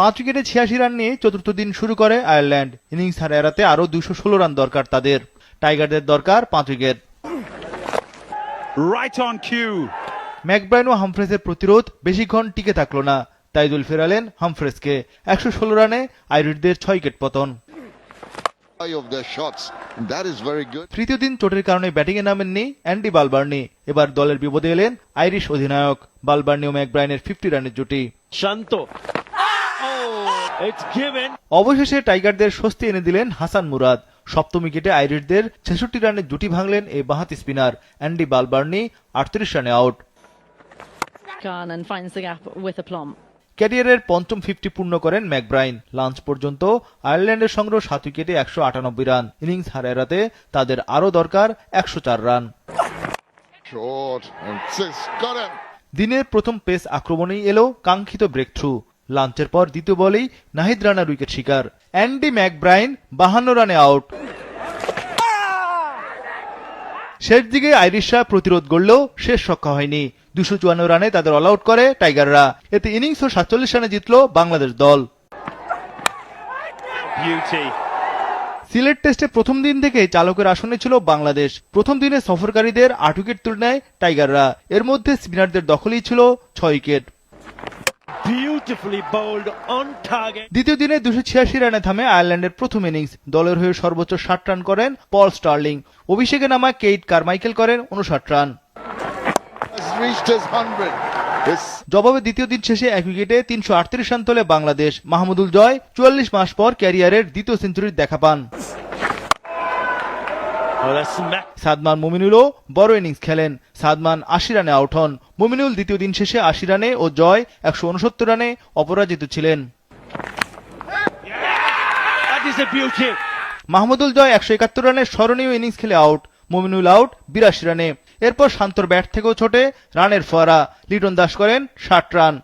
পাঁচ উইকেটে ছিয়াশি রান নিয়ে চতুর্থ দিন শুরু করে আয়ারল্যান্ড। ইনিংস হার এড়াতে আরও দুশো ষোলো রান দরকার তাদের। টাইগারদের দরকার পাঁচ wicket. Right on cue. McBrine ও হামফ্রেসের প্রতিরোধ বেশিক্ষণ টিকে থাকল না। তাইজুল ফেরালেন হামফ্রেসকে একশো ষোলো রানে আইরিশদের ছয় উইকেট পতন। তৃতীয় দিন চোটের কারণে ব্যাটিংয়ে নামেননি অ্যান্ডি বালবার্নি। এবার দলের বিপদে এলেন আইরিশ অধিনায়ক। বালবার্নি ও ম্যাকব্রাইনের ফিফটি রানের জুটি। Shanto. It's given. অবশেষে টাইগারদের স্বস্তি এনে দিলেন হাসান মুরাদ। সপ্তম উইকেটে আইরিশদের ছেষট্টি রানের জুটি ভাঙলেন এই বাহাতি স্পিনার। অ্যান্ডি বালবার্নি আটত্রিশ রানে out. And finds the gap with aplomb. ক্যারিয়ারের পঞ্চম ফিফটি পূর্ণ করেন ম্যাকব্রাইন। লাঞ্চ পর্যন্ত আয়ারল্যান্ডের সংগ্রহ সাত উইকেটে একশো আটানব্বই রান। ইনিংস হার এড়াতে তাদের আরও দরকার একশো চার রান. দিনের প্রথম পেস আক্রমণেই এলো কাঙ্ক্ষিত ব্রেক থ্রু লাঞ্চের পর দ্বিতীয় বলেই নাহিদ রানার উইকেট শিকার। অ্যান্ডি ম্যাকব্রাইন বাহান্ন রানে আউট। শেষ দিকে আইরিশরা প্রতিরোধ গড়লেও শেষ রক্ষা হয়নি। দুশো চুয়ান্ন রানে তাদের অল আউট করে টাইগাররা। এতে ইনিংস ও সাতচল্লিশ রানে জিতল বাংলাদেশ দল। সিলেট টেস্টে প্রথম দিন থেকে চালকের আসনে ছিল বাংলাদেশ। প্রথম দিনে সফরকারীদের আট উইকেট তুলে নেয় টাইগাররা। এর মধ্যে স্পিনারদের দখলেই ছিল ছয় উইকেট। দ্বিতীয় দিনে দুশো ছিয়াশি রানে থামে আয়ারল্যান্ডের প্রথম ইনিংস। দলের হয়ে সর্বোচ্চ ষাট রান করেন পল স্টার্লিং। অভিষেকে নামা কেইট কারমাইকেল করেন উনষাট রান। জবাবে দ্বিতীয় দিন শেষে এক উইকেটে তিনশো আটত্রিশ রান তোলে বাংলাদেশ। মাহমুদুল জয় চুয়াল্লিশ মাস পর ক্যারিয়ারের দ্বিতীয় সেঞ্চুরির দেখা পান। That's smack. সাদমান মুমিনুলও বড় ইনিংস খেলেন। সাদমান আশি রানে আউট হন। মুমিনুল দ্বিতীয় দিন শেষে আশি রানে ও জয় একশো উনসত্তর রানে অপরাজিত ছিলেন। That is a beauty. Mahmudul জয় একশো একাত্তর রানের স্মরণীয় ইনিংস খেলে আউট। মুমিনুল আউট বিরাশি রানে। এরপর শান্তর ব্যাট থেকেও ছোটে রানের ফোয়ারা। লিটন দাস করেন ষাট রান.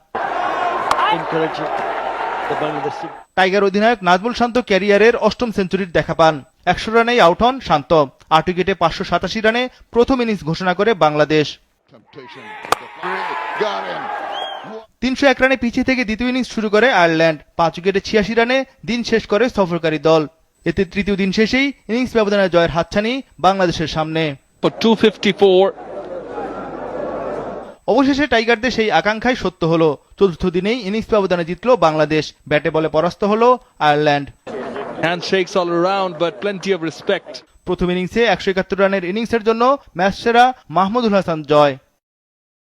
টাইগার অধিনায়ক নাজমুল শান্ত ক্যারিয়ারের অষ্টম সেঞ্চুরির দেখা পান। একশো রানেই আউট হন শান্ত। আট উইকেটে পাঁচশো সাতাশি রানে প্রথম ইনিংস ঘোষণা করে বাংলাদেশ. তিনশো এক রানে পিছিয়ে থেকে দ্বিতীয় ইনিংস শুরু করে আয়ারল্যান্ড। পাঁচ উইকেটে ছিয়াশি রানে দিন শেষ করে সফরকারী দল। এতে তৃতীয় দিন শেষেই ইনিংস ব্যবধানে জয়ের হাতছানি বাংলাদেশের সামনে। For 254 অবশেষে টাইগারদের সেই আকাঙ্ক্ষাই সত্য হলো। চতুর্থ দিনেই ইনিংস ব্যবধানে জিতল বাংলাদেশ। ব্যাটে বলে পরাস্ত হলো আয়ারল্যান্ড। অফ রেসপেক্ট প্রথম ইনিংসে একশো একাত্তর রানের ইনিংসের জন্য ম্যাচ সেরা মাহমুদুল হাসান জয়।